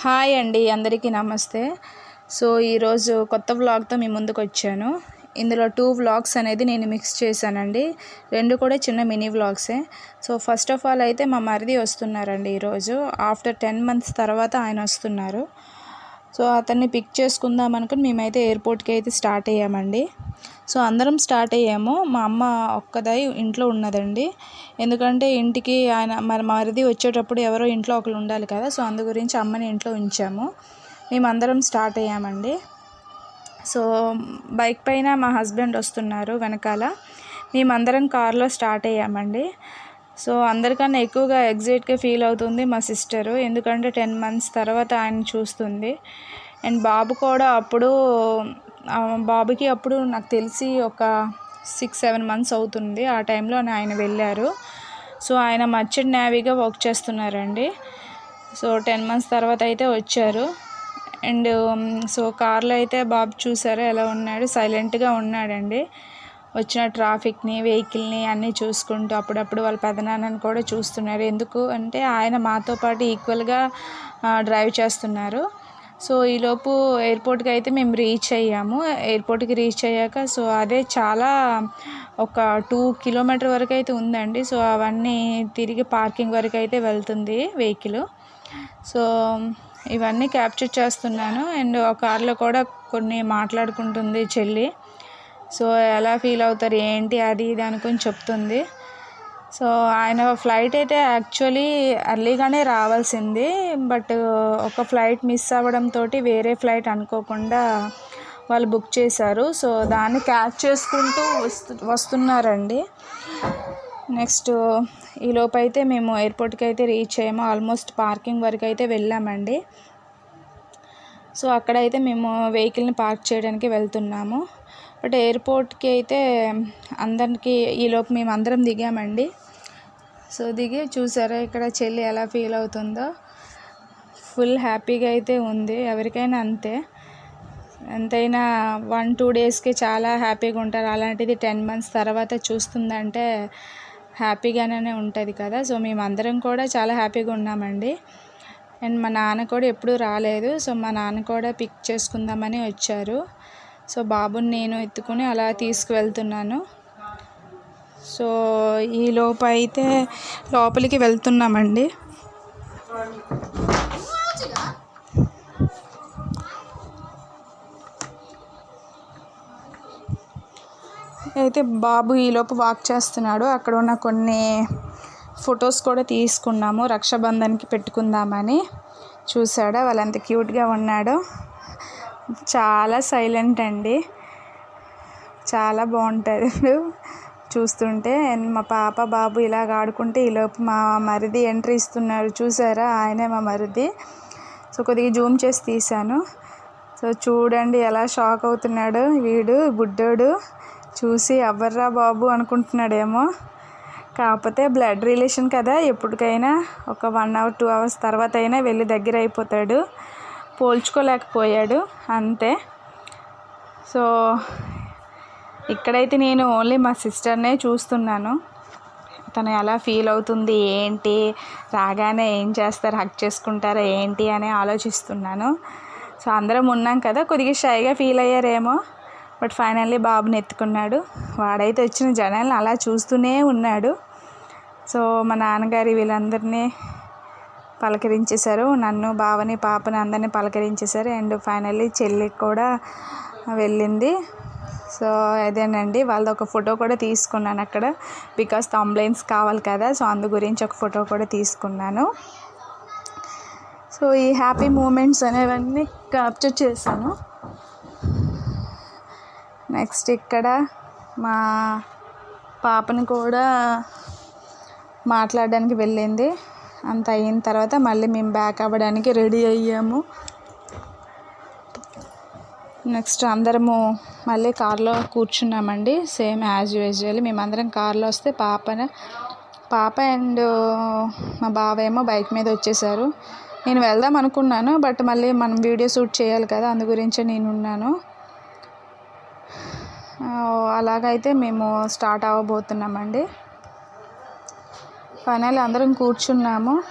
Hi అండి అందరికీ నమస్తే. సో ఈరోజు కొత్త వ్లాగ్తో మీ ముందుకు వచ్చాను. ఇందులో టూ వ్లాగ్స్ అనేది నేను మిక్స్ చేశానండి. రెండు కూడా చిన్న మినీ వ్లాగ్సే. సో ఫస్ట్ ఆఫ్ ఆల్ అయితే మా మరిది వస్తున్నారండి ఈరోజు. ఆఫ్టర్ టెన్ మంత్స్ తర్వాత ఆయన వస్తున్నారు. సో అతన్ని పిక్ చేసుకుందాం అనుకుని మేమైతే ఎయిర్పోర్ట్కి అయితే స్టార్ట్ అయ్యామండి. సో అందరం స్టార్ట్ అయ్యాము. మా అమ్మ ఒక్కదై ఇంట్లో ఉన్నదండి. ఎందుకంటే ఇంటికి ఆయన మరి మరిది వచ్చేటప్పుడు ఎవరో ఇంట్లో ఒకరు ఉండాలి కదా సో అందు గురించి అమ్మని ఇంట్లో ఉంచాము. మేమందరం స్టార్ట్ అయ్యామండి. సో బైక్ పైన మా హస్బెండ్ వస్తున్నారు వెనకాల. మేమందరం కార్లో స్టార్ట్ అయ్యామండి. సో అందరికన్నా ఎక్కువగా ఎగ్జైట్గా ఫీల్ అవుతుంది మా సిస్టరు. ఎందుకంటే టెన్ మంత్స్ తర్వాత ఆయన చూస్తుంది. అండ్ బాబు కూడా అప్పుడు బాబుకి అప్పుడు నాకు తెలిసి ఒక సిక్స్ సెవెన్ మంత్స్ అవుతుంది ఆ టైంలో ఆయన వెళ్ళారు. సో ఆయన మర్చెంట్ నేవీగా వర్క్ చేస్తున్నారండి. సో టెన్ మంత్స్ తర్వాత అయితే వచ్చారు. అండ్ సో కార్లో అయితే బాబు చూసారు ఎలా ఉన్నాడు? సైలెంట్గా ఉన్నాడండి. వచ్చిన ట్రాఫిక్ని వెహికల్ని అన్నీ చూసుకుంటూ అప్పుడప్పుడు వాళ్ళ పెదనాన్నని కూడా చూస్తున్నారు. ఎందుకు అంటే ఆయన మాతో పాటు ఈక్వల్గా డ్రైవ్ చేస్తున్నారు. సో ఈలోపు ఎయిర్పోర్ట్కి అయితే మేము రీచ్ అయ్యాము. ఎయిర్పోర్ట్కి రీచ్ అయ్యాక సో అదే చాలా ఒక టూ కిలోమీటర్ వరకు అయితే ఉందండి. సో అవన్నీ తిరిగి పార్కింగ్ వరకు అయితే వెళ్తుంది వెహికల్. సో ఇవన్నీ క్యాప్చర్ చేస్తున్నాను. అండ్ ఆ కార్లో కూడా కొన్ని మాట్లాడుకుంటుంది చెల్లి. సో ఎలా ఫీల్ అవుతారు ఏంటి అది ఇది అనుకుని చెప్తుంది. సో ఆయన ఫ్లైట్ అయితే యాక్చువల్లీ ఎర్లీగానే రావాల్సింది. బట్ ఒక ఫ్లైట్ మిస్ అవ్వడంతో వేరే ఫ్లైట్ అనుకోకుండా వాళ్ళు బుక్ చేశారు. సో దాన్ని క్యాచ్ చేసుకుంటూ వస్తు వస్తున్నారండి. నెక్స్ట్ ఈ లోపు అయితే మేము ఎయిర్పోర్ట్కి అయితే రీచ్ అయ్యాము. ఆల్మోస్ట్ పార్కింగ్ వరకు అయితే వెళ్ళామండి. సో అక్కడైతే మేము వెహికల్ని పార్క్ చేయడానికి వెళ్తున్నాము. బట్ ఎయిర్పోర్ట్కి అయితే అందరికీ ఈలోపు మేము అందరం దిగామండి. సో దిగి చూసారా ఇక్కడ చెల్లి ఎలా ఫీల్ అవుతుందో. ఫుల్ హ్యాపీగా అయితే ఉంది. ఎవరికైనా అంతే. ఎంతైనా వన్ టూ డేస్కి చాలా హ్యాపీగా ఉంటారు. అలాంటిది టెన్ మంత్స్ తర్వాత చూస్తుందంటే హ్యాపీగానే ఉంటుంది కదా. సో మేమందరం కూడా చాలా హ్యాపీగా ఉన్నామండి. అండ్ మా నాన్న కూడా ఎప్పుడూ రాలేదు. సో మా నాన్న కూడా పిక్ చేసుకుందామని వచ్చారు. సో బాబుని నేను ఎత్తుకుని అలా తీసుకువెళ్తున్నాను. సో ఈ లోపు అయితే లోపలికి వెళ్తున్నామండి. అయితే బాబు ఈలోపు వాక్ చేస్తున్నాడు. అక్కడ ఉన్న కొన్ని ఫొటోస్ కూడా తీసుకున్నాము. రక్షాబంధన్కి పెట్టుకుందామని చూసాడా వాళ్ళంత క్యూట్గా ఉన్నాడు. చాలా సైలెంట్ అండి. చాలా బాగుంటుంది. చూస్తుంటే మా పాప బాబు ఇలాగ ఆడుకుంటే ఈలోపు మా మరిది ఎంట్రీ ఇస్తున్నారు. చూసారా? ఆయనే మా మరిది. సో కొద్దిగా జూమ్ చేసి తీశాను. సో చూడండి ఎలా షాక్ అవుతున్నాడు వీడు బుడ్డోడు. చూసి ఎవర్రా బాబు అనుకుంటున్నాడేమో. కాకపోతే బ్లడ్ రిలేషన్ కదా ఎప్పటికైనా ఒక వన్ అవర్ టూ అవర్స్ తర్వాత అయినా వెళ్ళి దగ్గర అయిపోతాడు. పోల్చుకోలేకపోయాడు అంతే. సో ఇక్కడైతే నేను ఓన్లీ మా సిస్టర్నే చూస్తున్నాను. తను ఎలా ఫీల్ అవుతుంది ఏంటి రాగానే ఏం చేస్తారు హక్ చేసుకుంటారా ఏంటి అని ఆలోచిస్తున్నాను. సో అందరం ఉన్నాం కదా కొద్దిగా షైగా ఫీల్ అయ్యారేమో. బట్ ఫైనల్లీ బాబుని ఎత్తుకున్నాడు. వాడైతే వచ్చిన జనాలను అలా చూస్తూనే ఉన్నాడు. సో మా నాన్నగారి వీళ్ళందరినీ పలకరించేశారు. నన్ను బావని పాపని అందరినీ పలకరించేశారు. అండ్ ఫైనల్లీ చెల్లికి కూడా వెళ్ళింది. సో అదేనండి వాళ్ళది ఒక ఫోటో కూడా తీసుకున్నాను అక్కడ. బికాస్ థంబ్లైన్స్ కావాలి కదా సో అందు గురించి ఒక ఫోటో కూడా తీసుకున్నాను. సో ఈ హ్యాపీ మూమెంట్స్ అనేవన్నీ క్యాప్చర్ చేశాను. నెక్స్ట్ ఇక్కడ మా పాపని కూడా మాట్లాడడానికి వెళ్ళింది. అంత అయిన తర్వాత మళ్ళీ మేము బ్యాక్ అవ్వడానికి రెడీ అయ్యాము. నెక్స్ట్ అందరము మళ్ళీ కార్లో కూర్చున్నామండి. సేమ్ యాజ్ యూజువల్ మేమందరం కార్లో వస్తే పాపన పాప అండ్ మా బావ ఏమో బైక్ మీద వచ్చేసారు. నేను వెళ్దాం అనుకున్నాను బట్ మళ్ళీ మనం వీడియో షూట్ చేయాలి కదా అందు గురించే నేను ఉన్నాను అలాగైతే మేము స్టార్ట్ అవ్వబోతున్నామండి. ఫైనల్ అందరం కూర్చున్నాము.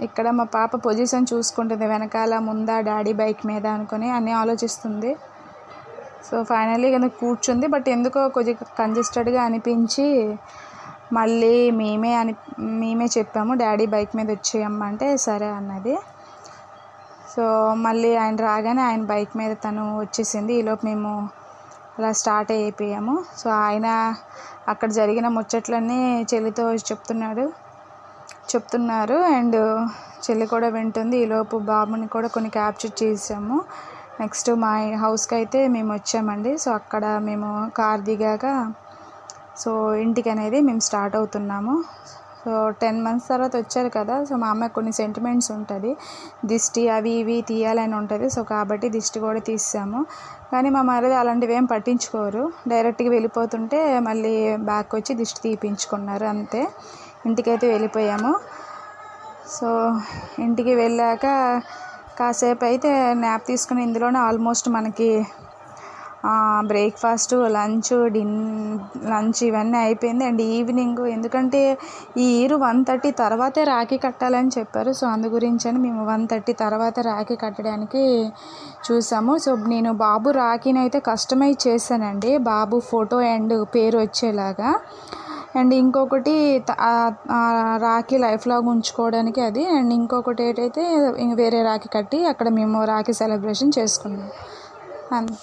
ఇక్కడ మా పాప పొజిషన్ చూసుకుంటుంది వెనకాల ముందా డాడీ బైక్ మీద అనుకొని అన్నీ ఆలోచిస్తుంది. సో ఫైనల్లీ కింద కూర్చుంది. బట్ ఎందుకో కొంచెం కంజెస్టెడ్గా అనిపించి మళ్ళీ మేమే అని మేమే చెప్పాము డాడీ బైక్ మీద వచ్చేయమ్మంటే సరే అన్నది. సో మళ్ళీ ఆయన రాగానే ఆయన బైక్ మీద తను వచ్చేసింది. ఈలోపు మేము అలా స్టార్ట్ అయిపోయాము. సో ఆయన అక్కడ జరిగిన ముచ్చట్లన్నీ చెల్లితో చెప్తున్నాడు. చెప్తున్నారు. అండ్ చెల్లి కూడా వింటుంది. ఈలోపు బాబుని కూడా కొన్ని క్యాప్చర్ చేసాము. నెక్స్ట్ మా హౌస్కి అయితే మేము వచ్చామండి. సో అక్కడ మేము కార్ దిగాక సో ఇంటికి అనేది మేము స్టార్ట్ అవుతున్నాము. సో టెన్ మంత్స్ తర్వాత వచ్చారు కదా సో మా అమ్మాయికి కొన్ని సెంటిమెంట్స్ ఉంటుంది. దిష్టి అవి ఇవి తీయాలని ఉంటుంది సో కాబట్టి దిష్టి కూడా తీసాము. కానీ మా మరిది అలాంటివి ఏం పట్టించుకోరు. డైరెక్ట్గా వెళ్ళిపోతుంటే మళ్ళీ బ్యాక్ వచ్చి దిష్టి తీపించుకున్నారు అంతే. ఇంటికైతే వెళ్ళిపోయాము. సో ఇంటికి వెళ్ళాక కాసేపు అయితే న్యాప్ తీసుకుని ఇందులోనే ఆల్మోస్ట్ మనకి బ్రేక్ఫాస్ట్ లంచ్ డిన్ లంచ్ ఇవన్నీ అయిపోయింది. అండ్ ఈవినింగ్ ఎందుకంటే ఈ ఇయర్ వన్ థర్టీ తర్వాతే రాఖీ కట్టాలని చెప్పారు. సో అందు గురించి అని మేము వన్ థర్టీ తర్వాత రాఖీ కట్టడానికి చూసాము. సో నేను బాబు రాఖీని అయితే కస్టమైజ్ చేశానండి. బాబు ఫోటో అండ్ పేరు వచ్చేలాగా. అండ్ ఇంకొకటి రాఖీ లైఫ్ లాగా ఉంచుకోవడానికి అది. అండ్ ఇంకొకటి ఏంటైతే వేరే రాఖీ కట్టి అక్కడ మేము రాఖీ సెలబ్రేషన్ చేసుకున్నాం. అంతే.